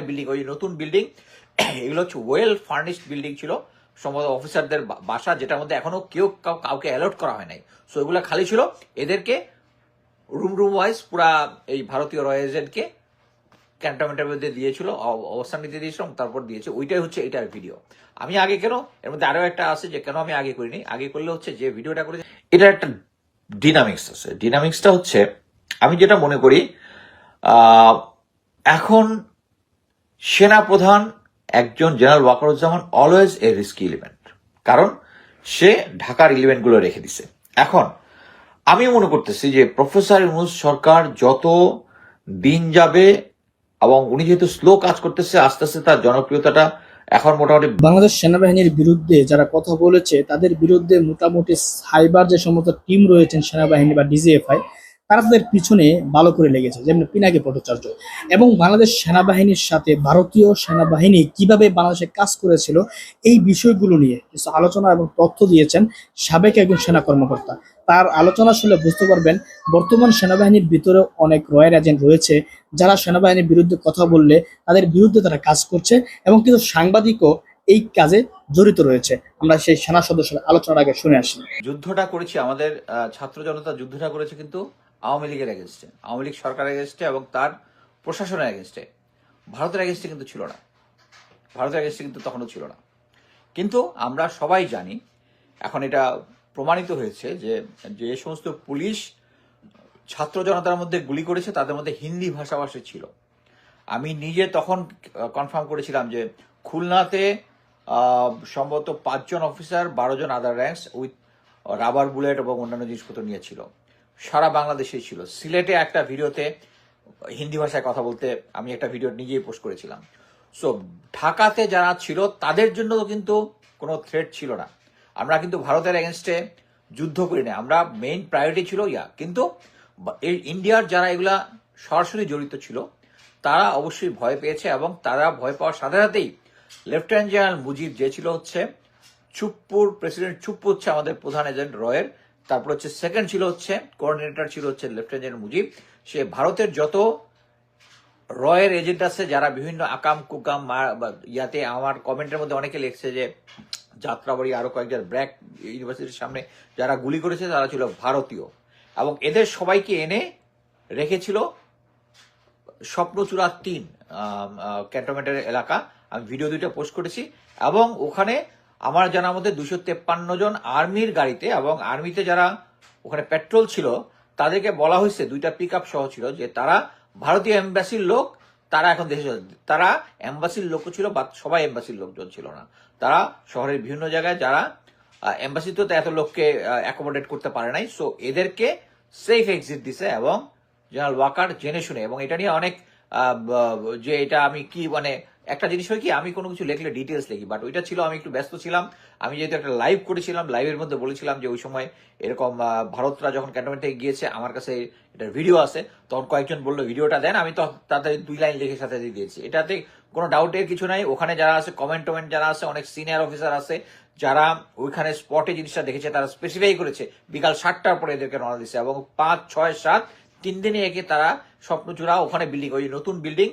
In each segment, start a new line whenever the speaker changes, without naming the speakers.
Building ওই নতুন building এগুলো হচ্ছে ওয়েল ফার্নিশড বিল্ডিং ছিল। সম্ভবত অফিসারদের বাসা, যেটার মধ্যে এখনও কেউ কাউ- কাউকে অ্যালার্ট করা হয় নাই। সো এগুলো খালি ছিল। এদেরকে রুম রুম ওয়াইজ পুরা এই ভারতীয় রয়্যাল এজেন্টকে ক্যান্টনমেন্টের মধ্যে দিয়েছিল অবস্থান নিতে দিয়েছিল তারপর দিয়েছে। ওইটাই হচ্ছে এটার ভিডিও আমি আগে কেন? এর মধ্যে আরও একটা আছে যে কেন আমি আগে করিনি? আগে করলে হচ্ছে যে ভিডিওটা করেছে এটা একটা ডিনামিক্স আছে। ডিনামিক্সটা হচ্ছে, আমি যেটা মনে করি এখন সেনা প্রধান একজন general Waker-Uz-Zaman always a risky element কারণ সে ঢাকার এলিমেন্টগুলো রেখে দিছে। এখন, আমি মনে করতেছি যে প্রফেসর ইউনুস সরকার যত দিন যাবে এবং উনি যেহেতু স্লো কাজ করতেছে, আস্তে আস্তে তার জনপ্রিয়তাটা এখন মোটামুটি
বাংলাদেশ সেনাবাহিনীর বিরুদ্ধে যারা কথা বলেছে, তাদের বিরুদ্ধে মোটামুটি সাইবার যে সমস্ত টিম রয়েছেন সেনাবাহিনী বা ডিজিএফআই তারা তাদের পিছনে ভালো করে লেগেছে, যেমন পিনাকি ভট্টাচার্য। এবং বাংলাদেশ সেনাবাহিনীর সাথে ভারতীয় সেনাবাহিনী কীভাবে বাংলাদেশে কাজ করেছিল, এই বিষয়গুলো নিয়ে কিছু আলোচনা এবং তথ্য দিয়েছেন সাবেক একজন সেনা কর্মকর্তা। তার আলোচনা শুনলে বুঝতে পারবেন, বর্তমান সেনাবাহিনীর ভিতরে অনেক রয়্যাল এজেন্ট রয়েছে, যারা সেনাবাহিনীর বিরুদ্ধে কথা বললে তাদের বিরুদ্ধে তারা কাজ করছে এবং কিছু সাংবাদিকও এই কাজে জড়িত রয়েছে। আমরা সেই সেনা সদস্যের আলোচনার আগে শুনে আসি।
যুদ্ধটা করেছি আমাদের ছাত্র জনতা যুদ্ধটা করেছে কিন্তু আওয়ামী লীগের এগেনস্টে আওয়ামী লীগ সরকার এগেনস্টে এবং তার প্রশাসনের এগেনস্টে ভারতের এগেনস্টে কিন্তু ছিল না। ভারতের এগেনস্টে কিন্তু তখনও ছিল না। কিন্তু আমরা সবাই জানি, এখন এটা প্রমাণিত হয়েছে যে যে সমস্ত পুলিশ ছাত্র জনতার মধ্যে গুলি করেছে, তাদের মধ্যে হিন্দি ভাষাভাষী ছিল। আমি নিজে তখন কনফার্ম করেছিলাম যে, খুলনাতে সম্ভবত পাঁচজন অফিসার বারো জন other ranks with rubber bullet এবং অন্যান্য জিনিসপত্র নিয়েছিল। সারা বাংলাদেশেই ছিল। সিলেটে একটা ভিডিওতে হিন্দি ভাষায় কথা বলতে আমি একটা ভিডিও নিজেই পোস্ট করেছিলাম। সো ঢাকাতে যারা ছিল, তাদের জন্য তো কিন্তু কোনো থ্রেট ছিল না। আমরা কিন্তু ভারতের এগেনস্টে যুদ্ধ করি না আমরা মেইন প্রায়োরিটি ছিল, ইয়া। কিন্তু এই ইন্ডিয়ার যারা এগুলা সরাসরি জড়িত ছিল, তারা অবশ্যই ভয় পেয়েছে এবং তারা ভয় পাওয়ার সাথে সাথেই লেফটেন্যান্ট জেনারেল মুজিব যে ছিল হচ্ছে চুপ্পুর প্রেসিডেন্ট চুপ্পু হচ্ছে আমাদের প্রধান এজেন্ট রয়ের তারপর হচ্ছে সেকেন্ড ছিল হচ্ছে কোঅর্ডিনেটর ছিল হচ্ছে লেফটেন্যান্ট মুজিব। সে ভারতের যত রয়ের এজেন্ট আছে, যারা বিভিন্ন আকাম, কুকাম ইয়াতে আমার কমেন্টের মধ্যে অনেকে লিখছে যে, যাত্রাবাড়ি আরও কয়েকজন ব্র্যাক ইউনিভার্সিটির সামনে যারা গুলি করেছে, তারা ছিল ভারতীয়। এবং এদের সবাইকে এনে রেখেছিল স্বপ্নচূড়া তিন ক্যান্টনমেন্টের এলাকা। আমি ভিডিও দুইটা পোস্ট করেছি। এবং ওখানে আমার জানা মধ্যে দুশো তেপ্পান্ন জন আর্মির গাড়িতে এবং আর্মিতে যারা ওখানে পেট্রোল ছিল, তাদেরকে বলা হয়েছে দুইটা পিক আপ সহ ছিল যে তারা ভারতীয় এম্বাসির লোক, তারা এখন দেশে তারা এম্বাসির লোক ছিল বা সবাই এম্বাসির লোকজন ছিল না। তারা শহরের বিভিন্ন জায়গায় যারা এম্বাসি তো এত লোককে অ্যাকোমোডেট করতে পারে নাই। সো এদেরকে সেফ এক্সিট দিছে এবং জেনারেল ওয়াকার জেনে শুনে এবং এটা নিয়ে অনেক যে এটা আমি কি মানে একটা জিনিস হয় কি, আমি কোনো কিছু লিখলে ডিটেলস লিখি বাট ওইটা ছিল আমি একটু ব্যস্ত ছিলাম। আমি যেহেতু একটা লাইভ করেছিলাম লাইভের মধ্যে বলেছিলাম যে ওই সময় এরকম ভারতরা যখন ক্যান্টনমেন্ট থেকে গিয়েছে, আমার কাছে এটার ভিডিও আছে তখন কয়েকজন বলল ভিডিওটা দেন, আমি তো তাদের দুই লাইন লিখে সাথে দিয়ে দিয়েছি। এটাতে কোনো ডাউটের কিছু নাই। ওখানে যারা আছে কমেন্ট টমেন্ট যারা আছে, অনেক সিনিয়র অফিসার আছে, যারা ওইখানে স্পটে জিনিসটা দেখেছে, তারা স্পেসিফাই করেছে, বিকাল সাতটার পরে এদেরকে রওনা দিচ্ছে এবং পাঁচ, ছয়, সাত, তিন দিনে একে তারা স্বপ্নচূড়া ওখানে বিল্ডিং ওই নতুন বিল্ডিং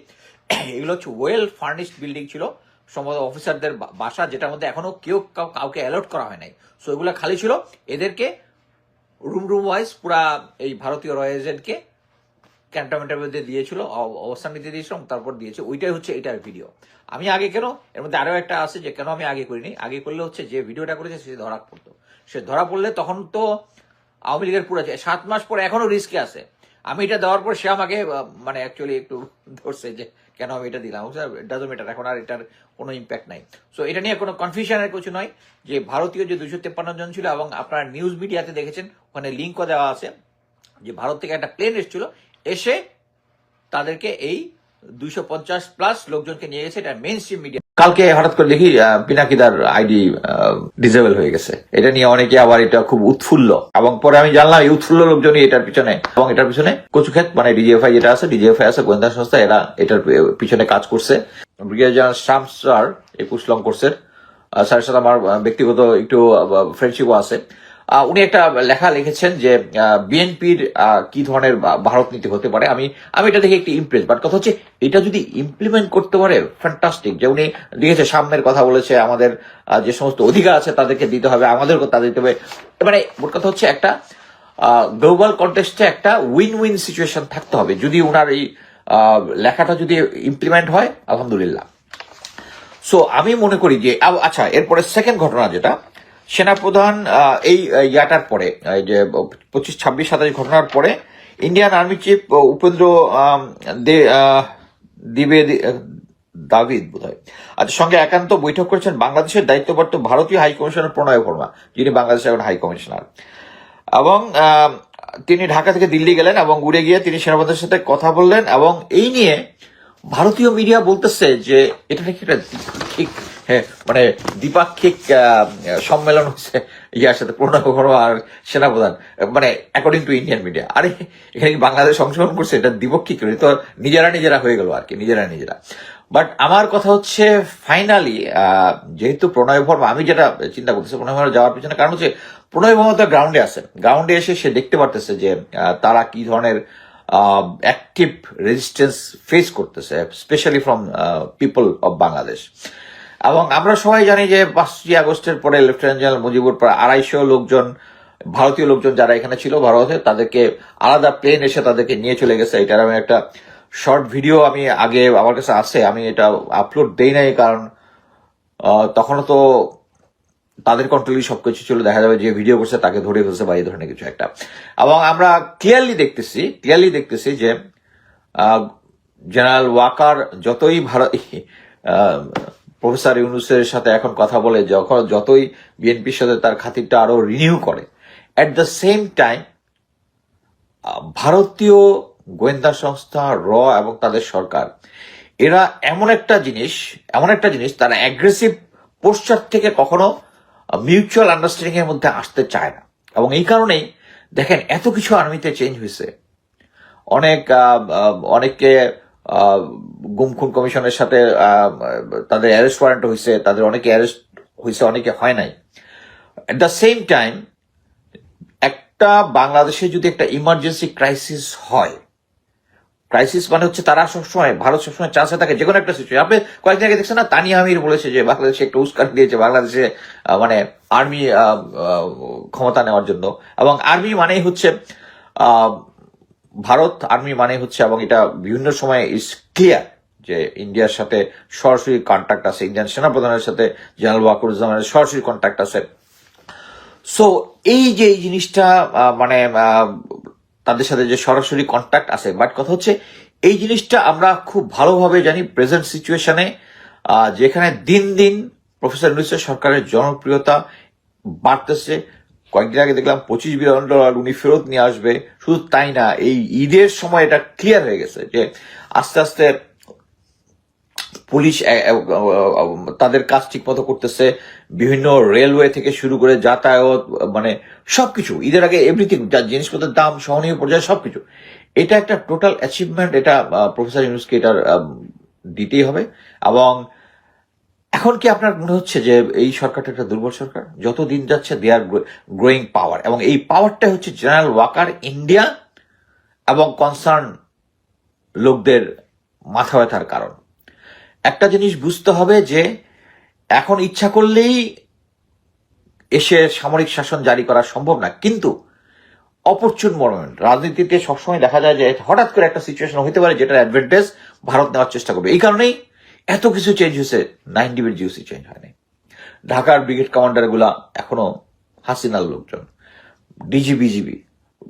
এগুলো হচ্ছে ওয়েল ফার্নিশড বিল্ডিং ছিল। সম্ভবত অফিসারদের বাসা যেটার মধ্যে এখনও কেউ কাউ- কাউকে অ্যালট করা হয় নাই। সো এগুলো খালি ছিল। এদেরকে রুম রুম ওয়াইজ পুরা এই ভারতীয় রয়্যাল এজেন্টকে ক্যান্টনমেন্টের মধ্যে দিয়েছিল অবস্থান নিতে দিয়েছিল এবং তারপর দিয়েছে। ওইটাই হচ্ছে এটার ভিডিও আমি আগে কেন, এর মধ্যে আরও একটা আছে যে কেন আমি আগে করিনি। আগে করলে হচ্ছে যে ভিডিওটা করেছে সে ধরা পড়তো। সে ধরা পড়লে তখন তো আওয়ামী লীগের পুরো। সাত মাস পরে এখনও রিস্কে আছে। আমি এটা দেওয়ার পর সে আমাকে মানে অ্যাকচুয়ালি একটু ধরছে যে কেন আমি এটা দিলাম? ডাজো মেটার এখন আর এটার কোনো ইম্প্যাক্ট নাই। সো এটা নিয়ে কোনো কনফিউশনের কিছু নয় যে ভারতীয় যে দুশো তেপ্পান্ন জন ছিল এবং আপনার নিউজ মিডিয়াতে দেখেছেন, ওখানে লিঙ্কও দেওয়া আছে যে ভারত থেকে একটা প্লেন এসেছিল, এসে তাদেরকে এই দুইশো পঞ্চাশ প্লাস লোকজনকে নিয়ে গেছে, এটা মেন স্ট্রিম মিডিয়া কালকে হঠাৎ করে দেখি পিনাকিদার আইডি ডিজেবল হয়ে গেছে। এটা নিয়ে অনেকে আবার এটা খুব উৎফুল্ল। এবং পরে আমি জানলাম, এই উৎফুল্ল লোকজনই এটার পিছনে। এবং এটার পিছনে কচুক্ষেত মানে ডিজিএফআই যেটা আছে, ডিজিএফআই আছে, গোয়েন্দা সংস্থা, এরা এটার পিছনে কাজ করছে। ব্রিগেডিয়ার জেনারেল শাম স্যার এই লং কোর্সের। স্যারের সাথে আমার ব্যক্তিগত একটু ফ্রেন্ডশিপও আছে। উনি একটা লেখা লিখেছেন যে বিএনপির কি ধরনের ভারত নীতি হতে পারে। আমি আমি এটা দেখে একটি ইমপ্রেস বাট কথা হচ্ছে এটা যদি ইমপ্লিমেন্ট করতে পারে ফ্যান্টাস্টিক যে উনি লিখেছে, সামনের কথা বলেছে, আমাদের যে সমস্ত অধিকার আছে তাদেরকে দিতে হবে আমাদেরকে তাদের দিতে হবে। মানে মোট কথা হচ্ছে একটা গ্লোবাল কন্টেস্টে একটা উইন উইন সিচুয়েশন থাকতে হবে। যদি ওনার এই লেখাটা যদি ইমপ্লিমেন্ট হয়, আলহামদুলিল্লাহ। সো আমি মনে করি যে আচ্ছা এরপরে সেকেন্ড ঘটনা যেটা সেনাপ্রধান এই ইয়াটার পরে যে, পঁচিশ, ছাব্বিশ, সাতাশ ঘটনার পরে ইন্ডিয়ান আর্মি চিফ উপেন্দ্র দে- দাবিদ বোধ হয় আচ্ছা সঙ্গে একান্ত বৈঠক করেছেন বাংলাদেশের দায়িত্বপ্রাপ্ত ভারতীয় হাই কমিশনার প্রণয় বর্মা, যিনি বাংলাদেশের এখন হাই কমিশনার। এবং তিনি ঢাকা থেকে দিল্লি গেলেন এবং উড়ে গিয়ে তিনি সেনাপতির সাথে কথা বললেন এবং এই নিয়ে ভারতীয় মিডিয়া বলতেছে যে এটা নাকি একটা মানে দ্বিপাক্ষিক সম্মেলন হচ্ছে ইয়ার সাথে প্রণব বর্মা আর সেনাপ্রধান মানে অ্যাকর্ডিং টু ইন্ডিয়ান মিডিয়া আরে, এখানে বাংলাদেশ অংশগ্রহণ করছে? এটা দ্বিপক্ষিক তো নিজেরা নিজেরা হয়ে গেল আর কি, নিজেরা নিজেরা। বাট আমার কথা হচ্ছে ফাইনালি যেহেতু প্রণয় ভর্মা আমি যেটা চিন্তা করতেছি, প্রণয় ভর্মা যাওয়ার পিছনে কারণ হচ্ছে, প্রণয় ভর্মা তো গ্রাউন্ডে আছে। গ্রাউন্ডে এসে সে দেখতে পারতেছে যে তারা কি ধরনের অ্যাক্টিভ রেজিস্ট্যান্স ফেস করতেছে specially from people of Bangladesh এবং আমরা সবাই জানি যে পাঁচই আগস্টের পরে লেফটেন্যান্ট জেনারেল মুজিবুর পরে আড়াইশো লোকজন ভারতীয় লোকজন যারা এখানে ছিল ভারতে তাদেরকে আলাদা প্লেন এসে তাদেরকে নিয়ে চলে গেছে। এটার আমি একটা শর্ট ভিডিও আমি আগে আমার কাছে আছে আমি এটা আপলোড দেই নাই কারণ আহ, তখনও তো তাদের কন্ট্রোলই সবকিছু ছিল। দেখা যাবে যে ভিডিও করছে তাকে ধরে ফেলছে বা এই ধরনের কিছু একটা। এবং আমরা ক্লিয়ারলি দেখতেছি ক্লিয়ারলি দেখতেছি যে জেনারেল ওয়াকার যতই ভারত প্রফেসর ইউনুসের সাথে এখন কথা বলে যখন যতই বিএনপির সাথে তার খাতিরটা আরও রিনিউ করে অ্যাট দ্য সেম টাইম ভারতীয় গোয়েন্দা সংস্থা র এবং তাদের সরকার এরা এমন একটা জিনিস এমন একটা জিনিস তারা অ্যাগ্রেসিভ পোস্টার থেকে কখনো মিউচুয়াল আন্ডারস্ট্যান্ডিং এর মধ্যে আসতে চায় না। এবং এই কারণেই দেখেন এত কিছু আর্মিতে চেঞ্জ হয়েছে। অনেক আহ, আহ, অনেককে আহ, গুম খুন কমিশনের সাথে তাদের অ্যারেস্ট ওয়ারেন্ট হয়েছে তাদের অনেকে অ্যারেস্ট হয়েছে অনেকে হয় নাই। এট দ্য সেম টাইম একটা বাংলাদেশে যদি একটা ইমার্জেন্সি ক্রাইসিস হয় ক্রাইসিস মানে হচ্ছে তারা সবসময় ভারত সবসময় চান্সে থাকে যে কোনো একটা সিচুয়েশন আপনি কয়েকদিন আগে দেখছেন না তানিয়া আমির বলেছে যে বাংলাদেশে একটা উস্কান দিয়েছে বাংলাদেশে মানে আর্মি ক্ষমতা নেওয়ার জন্য। এবং আর্মি মানেই হচ্ছে ভারত আর্মি মানে হচ্ছে, এবং এটা বিভিন্ন সময়ে ইস ক্লিয়ার যে ইন্ডিয়ার সাথে সরাসরি কন্ট্যাক্ট আছে, ইন্ডিয়ান সেনাপ্রধানের সাথে জেনারেল ওয়াকুরুজ্জামানের সরাসরি কন্ট্যাক্ট আছে। সো এই যে এই জিনিসটা মানে তাদের সাথে যে সরাসরি কন্ট্যাক্ট আছে বাট কথা হচ্ছে, এই জিনিসটা আমরা খুব ভালোভাবে জানি প্রেজেন্ট সিচুয়েশনে যেখানে দিন দিন প্রফেসর ইউনুসের সরকারের জনপ্রিয়তা বাড়তেছে কয়েকদিন আগে দেখলাম পঁচিশ বিলিয়ন ডলার উনি ফেরত নিয়ে আসবে। শুধু তাই না, এই ঈদের সময় এটা ক্লিয়ার হয়ে গেছে যে আস্তে আস্তে পুলিশ তাদের কাজ ঠিক মতো করতেছে। বিভিন্ন রেলওয়ে থেকে শুরু করে যাতায়াত মানে সবকিছু। ঈদের আগে এভরিথিং যা জিনিসপত্রের দাম, সহনীয় পর্যায়ে সবকিছু। এটা একটা টোটাল অ্যাচিভমেন্ট এটা প্রফেসর ইউনুসকে এটার দিতেই হবে। এবং এখন কি আপনার মনে হচ্ছে যে এই সরকারটা একটা দুর্বল সরকার? যত দিন যাচ্ছে দে আর গ্রোয়িং পাওয়ার এবং এই পাওয়ারটা হচ্ছে জেনারেল ওয়াকার ইন্ডিয়া এবং কনসার্ন লোকদের মাথা ব্যথার কারণ। একটা জিনিস বুঝতে হবে যে, এখন ইচ্ছা করলেই এসে সামরিক শাসন জারি করা সম্ভব না। কিন্তু অপরচুন মোমেন্ট রাজনীতিতে সবসময় দেখা যায় যে হঠাৎ করে একটা সিচুয়েশন হতে পারে যেটার অ্যাডভান্টেজ ভারত নেওয়ার চেষ্টা করবে। এই কারণেই এত কিছু চেঞ্জ হয়েছে নাইন ডিবির জিওসি চেঞ্জ হয়নি। ঢাকার ব্রিগেড কমান্ডারগুলা এখনও হাসিনার লোকজন ডিজি বিজিবি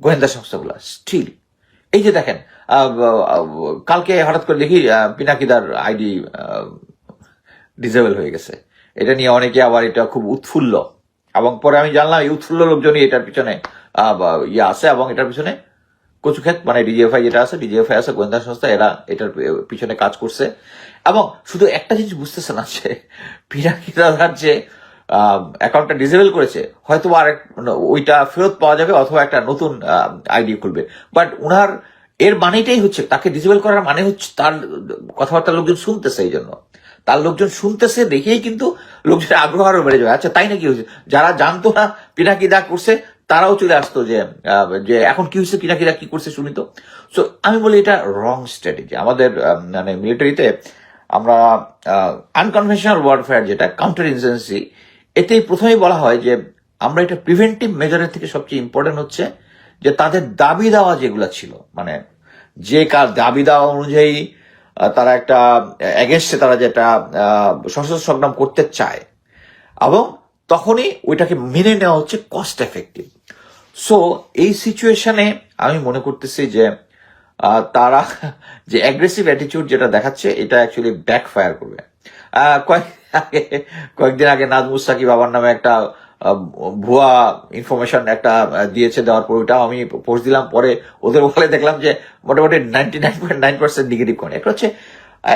গোয়েন্দা সংস্থাগুলা স্টিল এই যে দেখেন কালকে হঠাৎ করে দেখি পিনাকিদার আইডি ডিজেবল হয়ে গেছে। এটা নিয়ে অনেকে আবার এটা খুব উৎফুল্ল। এবং পরে আমি জানলাম, এই উৎফুল্ল লোকজনই এটার পিছনে ইয়ে আছে এবং এটার পিছনে কচুক্ষেত মানে ডিজিএফআই যেটা আছে ডিজিএফআই আছে, গোয়েন্দা সংস্থা, এরা এটার পিছনে কাজ করছে। এবং শুধু একটা জিনিস বুঝতেছে না যে পিনাকি দাদার যে অ্যাকাউন্টটা ডিসেবল করেছে। হয়তো আর মানে ওইটা ফেরত পাওয়া যাবে অথবা একটা নতুন আইডি খুলবে। বাট উনার, এর মানেটাই হচ্ছে, তাকে ডিসেবল করার মানে হচ্ছে তার কথাবার্তা লোকজন শুনতেছে এই জন্য। তার লোকজন শুনতেছে, দেখেই কিন্তু লোকজন আগ্রহ আরও বেড়ে যাবে। আচ্ছা তাই নাকি হয়েছে? যারা জানতো না পিনাকি দা করছে তারাও চলে আসতো যে যে এখন কি হয়েছে পিনাকি কিনা কি করছে শুনি তো। সো আমি বলি এটা রং স্ট্র্যাটেজি আমাদের মানে মিলিটারিতে আমরা আনকনভেনশনাল ওয়ারফেয়ার যেটা কাউন্টার ইনসেন্সি এতেই প্রথমেই বলা হয় যে আমরা এটা প্রিভেন্টিভ মেজারের থেকে সবচেয়ে ইম্পর্টেন্ট হচ্ছে যে তাদের দাবি দেওয়া যেগুলো ছিল। মানে যে কার দাবি দেওয়া অনুযায়ী তারা একটা এগেনস্টে তারা যেটা সশস্ত্র সংগ্রাম করতে চায়। এবং তখনই ওইটাকে মেনে নেওয়া হচ্ছে কস্ট এফেক্টিভ সো এই সিচুয়েশনে আমি মনে করতেছি যে তারা যে অ্যাগ্রেসিভ অ্যাটিটিউড যেটা দেখাচ্ছে, এটা অ্যাকচুয়ালি ব্যাকফায়ার করবে। কয়েক কয়েকদিন আগে নাজমুস সাকিব বাবার নামে একটা ভুয়া ইনফরমেশন একটা দিয়েছে দেওয়ার পর ওটাও আমি পোস্ট দিলাম। পরে ওদের বলে দেখলাম যে, মোটামুটি ninety nine point nine percent negative comment একটা হচ্ছে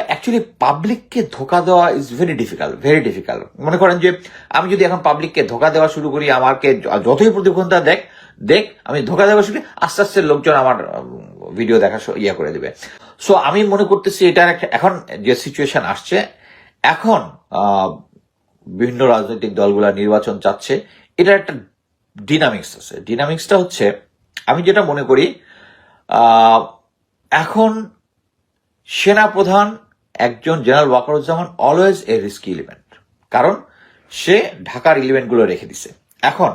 অ্যাকচুয়ালি পাবলিককে ধোকা দেওয়া is very difficult very difficult মনে করেন যে, আমি যদি এখন পাবলিককে ধোকা দেওয়া শুরু করি, আমাকে যতই প্রতিবন্ধতা দেখ দেখ আমি ধোকা শুরু করি, আস্তে আস্তে লোকজন আমার ভিডিও দেখা ইয়ে করে দেবে। সো আমি মনে করতেছি এটার একটা এখন যে সিচুয়েশন আসছে এখন বিভিন্ন রাজনৈতিক দলগুলা নির্বাচন চাচ্ছে এটার একটা ডিনামিক্স আছে। ডিনামিক্সটা হচ্ছে আমি যেটা মনে করি এখন সেনাপ্রধান একজন general Waker-Uz-Zaman always a risky element কারণ সে ঢাকার এলিমেন্টগুলো রেখে দিছে। এখন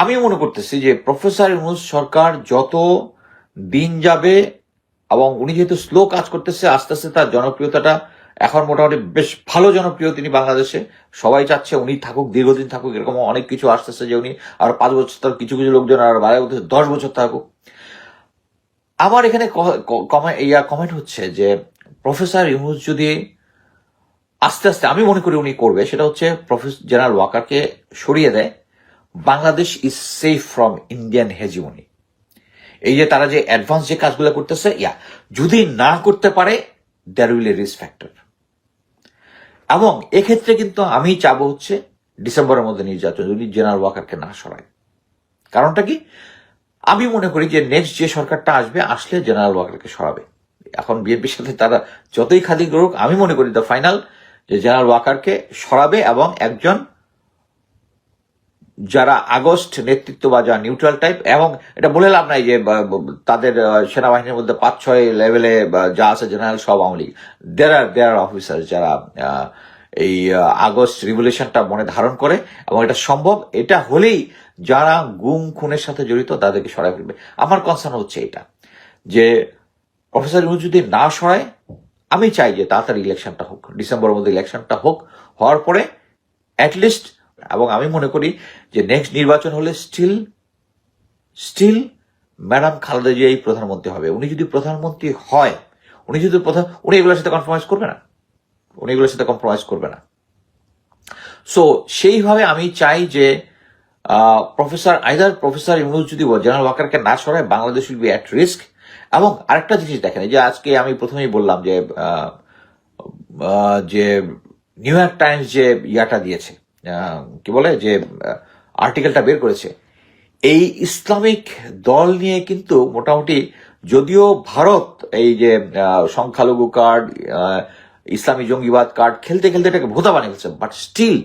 আমি মনে করতেছি যে প্রফেসর ইউনুস সরকার যত দিন যাবে এবং উনি যেহেতু স্লো কাজ করতেছে, আস্তে আস্তে তার জনপ্রিয়তাটা এখন মোটামুটি বেশ ভালো জনপ্রিয় তিনি বাংলাদেশে। সবাই চাচ্ছে উনি থাকুক, দীর্ঘদিন থাকুক এরকম অনেক কিছু আসতেছে যে উনি আর পাঁচ বছর তার কিছু কিছু লোকজন আর বাড়ায় বলতেছে দশ বছর থাকুক। আমার এখানে ইয়া কমেন্ট হচ্ছে যে প্রফেসর ইউনুস যদি আস্তে আস্তে, আমি মনে করি উনি করবে, সেটা হচ্ছে প্রফেসর জেনারেল ওয়াকারকে সরিয়ে দেয়। Bangladesh is safe from Indian hegemony এই যে তারা যে অ্যাডভান্স যে কাজগুলো করতেছে, ইয়া, যদি না করতে পারে there will a risk factor এবং এক্ষেত্রে কিন্তু আমি চাবো হচ্ছে ডিসেম্বরের মধ্যে নির্বাচন যদি জেনারেল ওয়াকারকে না সরায়। কারণটা কি? আমি মনে করি যে নেক্সট যে সরকারটা আসবে, আসলে জেনারেল ওয়াকারকে সরাবে। এখন বিএনপির সাথে তারা যতই খাদি করুক আমি মনে করি দ্য ফাইনাল যে জেনারেল ওয়াকারকে সরাবে এবং একজন যারা আগস্ট নেতৃত্ব বা যারা নিউট্রাল টাইপ এবং এটা বলে লাভ নাই যে তাদের সেনাবাহিনীর মধ্যে পাঁচ, ছয় লেভেলে যা আছে জেনারেল সব Awami League. There are their officer যারা এই আগস্ট রিভলিউশনটা মনে ধারণ করে, এবং এটা সম্ভব। এটা হলেই যারা গুম খুনের সাথে জড়িত তাদেরকে সরাই ফেলবে। আমার কনসার্ন হচ্ছে এটা, যে প্রফেসর ইউনুস যদি না সরায়, আমি চাই যে তাড়াতাড়ি ইলেকশনটা হোক ডিসেম্বরের মধ্যে ইলেকশনটা হোক, হওয়ার পরে অ্যাটলিস্ট এবং আমি মনে করি যে নেক্সট নির্বাচন হলে স্টিল স্টিল ম্যাডাম খালেদা জিয়াই প্রধানমন্ত্রী হবে। উনি যদি প্রধানমন্ত্রী হয়, উনি যদি প্রধান, উনি এগুলোর সাথে কম্প্রোমাইজ করবে না। উনি এগুলোর সাথে কম্প্রোমাইজ করবে না। সো সেইভাবে আমি চাই যে প্রফেসর আইদার প্রফেসর ইউনুস যদি জেনারেল ওয়াকারকে না সরায়, Bangladesh will be at risk এবং আরেকটা জিনিস দেখেন যে আজকে আমি প্রথমেই বললাম যে যে নিউ ইয়র্ক টাইমস যে ইয়াটা দিয়েছে কি বলে? যে আর্টিকেলটা বের করেছে। এই ইসলামিক দল নিয়ে কিন্তু মোটামুটি যদিও ভারত এই যে সংখ্যালঘু কার্ড ইসলামী জঙ্গিবাদ কার্ড খেলতে খেলতে এটাকে ভোতা বানিয়ে ফেলছে। বাট স্টিল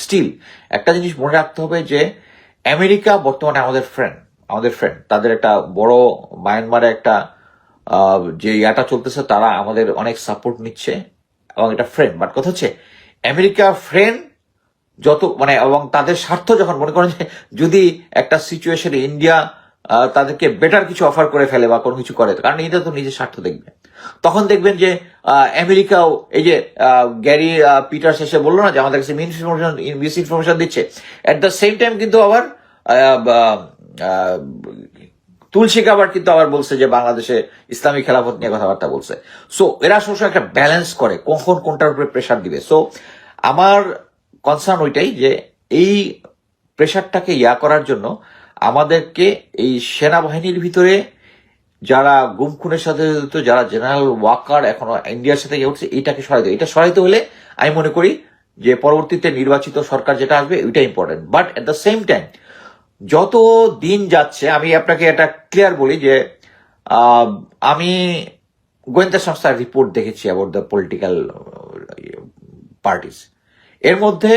স্টিল একটা জিনিস মনে রাখতে হবে যে, আমেরিকা বর্তমানে আমাদের ফ্রেন্ড আমাদের ফ্রেন্ড তাদের একটা বড় মায়ানমারে একটা যে ইয়াটা চলতেছে, তারা আমাদের অনেক সাপোর্ট নিচ্ছে এবং এটা ফ্রেন্ড বাট কথা হচ্ছে আমেরিকা ফ্রেন্ড যত মানে এবং তাদের স্বার্থ যখন, মনে করেন যে যদি একটা সিচুয়েশনে ইন্ডিয়া তাদেরকে বেটার কিছু অফার করে ফেলে বা কোনো কিছু করে কারণ এটা তো নিজের স্বার্থ দেখবে। তখন দেখবেন যে আমেরিকাও এই যে গ্যারি পিটার্স এসে বলল না যে আমাদের কাছে মিস ইনফরমেশন মিস ইনফরমেশন দিচ্ছে। অ্যাট দ্য সেম টাইম কিন্তু আবার তুলসী কাবার কিন্তু আবার বলছে যে বাংলাদেশে ইসলামী খেলাফত নিয়ে কথাবার্তা বলছে। সো এরা সবসময় একটা ব্যালেন্স করে, কখন কোনটার উপরে প্রেশার দিবে। সো আমার কনসার্ন ওইটাই যে এই প্রেশারটাকে ইয়া করার জন্য আমাদেরকে এই সেনাবাহিনীর ভিতরে যারা গুম খুনের সাথে জড়িত, যারা জেনারেল ওয়াকার এখনও ইন্ডিয়ার সাথে ইয়ে উঠছে, এইটাকে সরাইতে এটা সরাইতে হলে আমি মনে করি যে পরবর্তীতে নির্বাচিত সরকার যেটা আসবে ওইটা important but at the same time যত দিন যাচ্ছে, আমি আপনাকে এটা ক্লিয়ার বলি যে আমি গোয়েন্দা সংস্থার রিপোর্ট দেখেছি অ্যাবাউট দ্য পলিটিক্যাল পার্টিস এর মধ্যে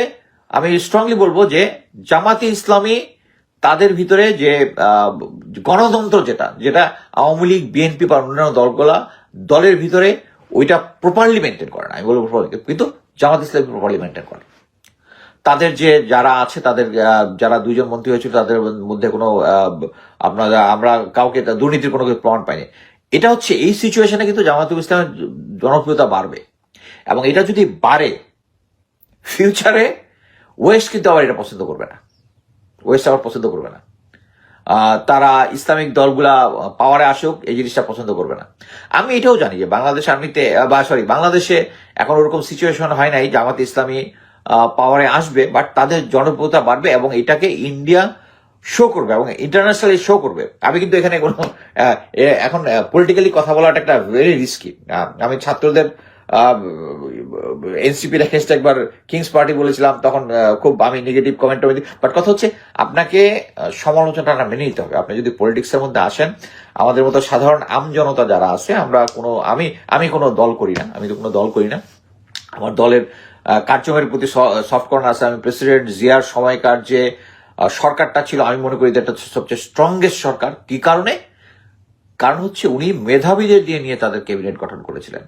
আমি স্ট্রংলি বলব যে জামাতি ইসলামী তাদের ভিতরে যে গণতন্ত্র যেটা যেটা আওয়ামী লীগ, বিএনপি বা অন্যান্য দলগুলা দলের ভিতরে ওইটা প্রপারলি মেনটেন করে না। আমি বলব কিন্তু জামাত ইসলামী প্রপারলি মেনটেন করে। তাদের যে যারা আছে, তাদের যারা দুইজন মন্ত্রী হয়েছিল, তাদের মধ্যে কোনো আপনার আমরা কাউকে দুর্নীতির কোনো প্রমাণ পাইনি। এটা হচ্ছে এই সিচুয়েশনে কিন্তু জামাতুল ইসলামের জনপ্রিয়তা বাড়বে। এবং এটা যদি বাড়ে ফিউচারে ওয়েস্ট কিন্তু আবার এটা পছন্দ করবে না। ওয়েস্ট আবার পছন্দ করবে না। তারা ইসলামিক দলগুলা পাওয়ারে আসুক, এই জিনিসটা পছন্দ করবে না। আমি এটাও জানি যে বাংলাদেশ আর্মিতে বা সরি বাংলাদেশে এখন ওরকম সিচুয়েশন হয় নাই জামাত ইসলামী পাওয়ারে আসবে বাট তাদের জনপ্রিয়তা বাড়বে এবং এটাকে ইন্ডিয়া শো করবে এবং ইন্টারন্যাশনালি শো করবে। আমি কিন্তু এখানে কোনো এখন পলিটিক্যালি কথা বলাটা একটা ভেরি রিস্কি আমি ছাত্রদের এনসিপির এগেনস্ট একবার কিংস পার্টি বলেছিলাম, তখন খুব আমি নেগেটিভ কমেন্ট বাট কথা হচ্ছে, আপনাকে সমালোচনাটা মেনে নিতে হবে। আপনি যদি পলিটিক্সের মধ্যে আসেন, আমাদের মতো সাধারণ আম জনতা যারা আছে, আমরা কোনো, আমি আমি কোনো দল করি না, আমি তো কোনো দল করি না। আমার দলের কার্যক্রমের প্রতি সফট কর্নার আছে। আমি প্রেসিডেন্ট জিয়ার সময়কার যে সরকারটা ছিল, আমি মনে করি এটা সবচেয়ে স্ট্রংগেস্ট সরকার। কি কারণে? কারণ হচ্ছে উনি মেধাবীদের দিয়ে নিয়ে তাদের ক্যাবিনেট গঠন করেছিলেন।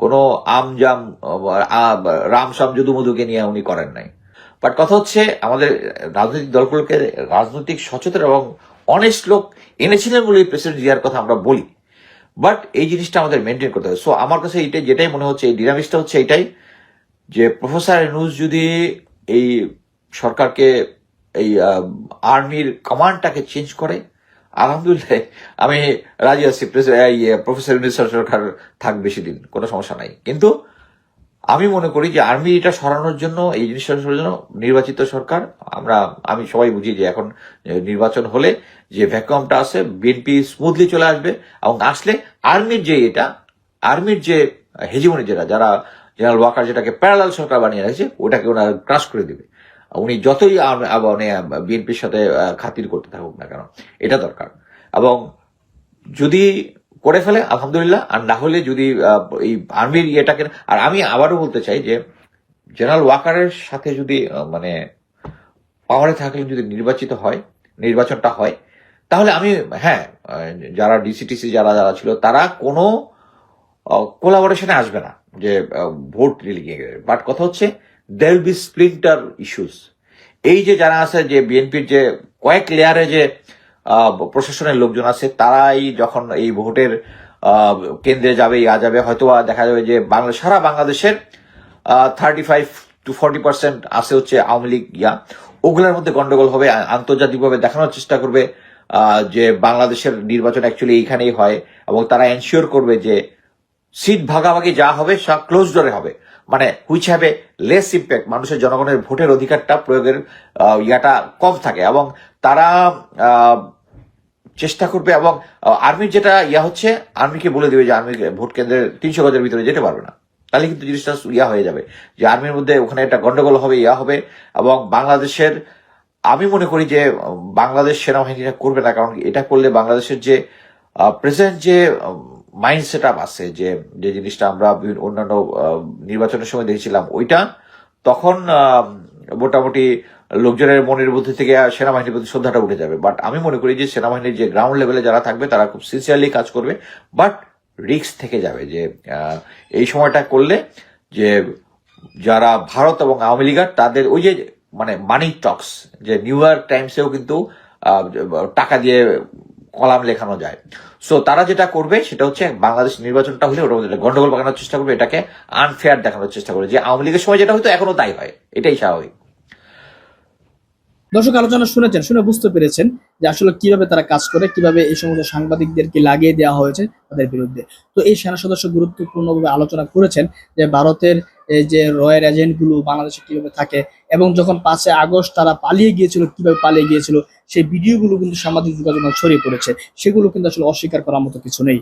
কোনো আমজাম রামসাম যদুমধুকে নিয়ে উনি করেন নাই। বাট কথা হচ্ছে, আমাদের রাজনৈতিক দলগুলোকে রাজনৈতিক সচেতন এবং অনেস্ট লোক এনেছিলেন বলে প্রেসিডেন্ট জিয়ার কথা আমরা বলি। বাট এই জিনিসটা আমাদের মেনটেন করতে হবে। সো আমার কাছে এইটাই, যেটাই মনে হচ্ছে, এই ডিনামিক্সটা হচ্ছে এটাই, যে প্রফেসর নিউজ যদি এই সরকারকে, এই আর্মির কমান্ডটাকে চেঞ্জ করে আলহামদুলিল্লাহ, আমি রাজি আছি। প্রফেসর সরকার থাক বেশি দিন, কোনো সমস্যা নাই। কিন্তু আমি মনে করি যে আর্মি এটা সরানোর জন্য, এই জিনিসটা সরানোর জন্য নির্বাচিত সরকার, আমরা, আমি সবাই বুঝি যে এখন নির্বাচন হলে যে ভ্যাকুয়ামটা আছে বিএনপি স্মুথলি চলে আসবে এবং আসলে আর্মির যে এটা আর্মির যে হেজিমনি যেটা, যারা জেনারেল ওয়াকার যেটাকে প্যারালাল সরকার বানিয়ে রেখেছে, ওটাকে ওনারা ক্রাশ করে দিবে। উনি যতই মানে বিএনপির সাথে খাতির করতে থাকুক না কেন, এটা দরকার। এবং যদি করে ফেলে, আলহামদুলিল্লাহ, আর না হলে যদি এই আর্মির ইয়েটাকে, আর আমি আবারও বলতে চাই যে, জেনারেল ওয়াকারের সাথে যদি মানে পাওয়ারে থাকলে যদি নির্বাচিত হয়, নির্বাচনটা হয়, তাহলে আমি হ্যাঁ যারা ডিসিটিসি যারা যারা ছিল, তারা কোনো কোলাবোরেশনে আসবে না যে ভোট রিলিগিং বাট কথা হচ্ছে দের বি স্প্লিন্টার ইস্যুস এই যে যারা আছে, যে বিএনপির যে কয়েক লেয়ারে যে প্রশাসনের লোকজন আছে, তারাই যখন এই ভোটের কেন্দ্রে যাবে, ইয়া যাবে হয়তো দেখা যাবে যে বাংলা, সারা বাংলাদেশের thirty five to forty percent আছে হচ্ছে আওয়ামী লীগ, ইয়া। ওগুলোর মধ্যে গন্ডগোল হবে। আন্তর্জাতিকভাবে দেখানোর চেষ্টা করবে যে বাংলাদেশের নির্বাচন অ্যাকচুয়ালি এইখানেই হয় এবং তারা এনশিওর করবে যে, সিট ভাগাভাগি যা হবে সব ক্লোজ ডোরে হবে। মানে হুইচ হ্যাভে লেস ইম্প্যাক্ট মানুষের জনগণের ভোটের অধিকারটা প্রয়োগের ইয়াটা কম থাকে এবং তারা চেষ্টা করবে এবং আর্মির যেটা ইয়া হচ্ছে, আর্মিকে বলে দেবে যে আর্মি ভোট কেন্দ্রের তিনশো গজের ভিতরে যেতে পারবে না। তাহলে কিন্তু জিনিসটা ইয়া হয়ে যাবে যে আর্মির মধ্যে ওখানে একটা গন্ডগোল হবে, ইয়া হবে এবং বাংলাদেশের, আমি মনে করি যে, বাংলাদেশ সেনাবাহিনীটা করবে না কারণ এটা করলে বাংলাদেশের যে প্রেজেন্ট যে মাইন্ড সেট আপ আছে যে যে জিনিসটা আমরা বিভিন্ন অন্যান্য নির্বাচনের সময় দেখেছিলাম, ওইটা তখন মোটামুটি লোকজনের মনের মধ্যে থেকে সেনাবাহিনীর প্রতি শ্রদ্ধাটা উঠে যাবে। বাট আমি মনে করি যে, সেনাবাহিনীর যে গ্রাউন্ড লেভেলে যারা থাকবে, তারা খুব সিনসিয়ারলি কাজ করবে। বাট রিস্ক থেকে যাবে যে এই সময়টা করলে যে, যারা ভারত এবং আওয়ামী লীগার, তাদের ওই যে মানে মানি টক্স যে নিউ ইয়র্ক টাইমসেও কিন্তু টাকা দিয়ে কলাম লেখানো যায়। সো তারা যেটা করবে, সেটা হচ্ছে বাংলাদেশ নির্বাচনটা হলে মধ্যে গন্ডগোল বাগানোর চেষ্টা করবে, এটাকে আনফেয়ার দেখানোর চেষ্টা করবে। যে আওয়ামী লীগের সময় যেটা হয়তো এখনও তাই হয়। এটাই স্বাভাবিক।
দর্শক, আলোচনা শুনেছেন, শুনে বুঝতে পেরেছেন যে আসলে কীভাবে তারা কাজ করে, কীভাবে এই সমস্ত সাংবাদিকদেরকে লাগিয়ে দেওয়া হয়েছে তাদের বিরুদ্ধে। তো এই সেনা সদস্য গুরুত্বপূর্ণভাবে আলোচনা করেছেন যে ভারতের এই যে রয়্যাল এজেন্টগুলো বাংলাদেশে কীভাবে থাকে এবং যখন পাঁচে আগস্ট তারা পালিয়ে গিয়েছিল, কীভাবে পালিয়ে গিয়েছিল, সেই ভিডিওগুলো কিন্তু সামাজিক যোগাযোগ ছড়িয়ে পড়েছে। সেগুলো কিন্তু আসলে অস্বীকার করার মতো কিছু নেই।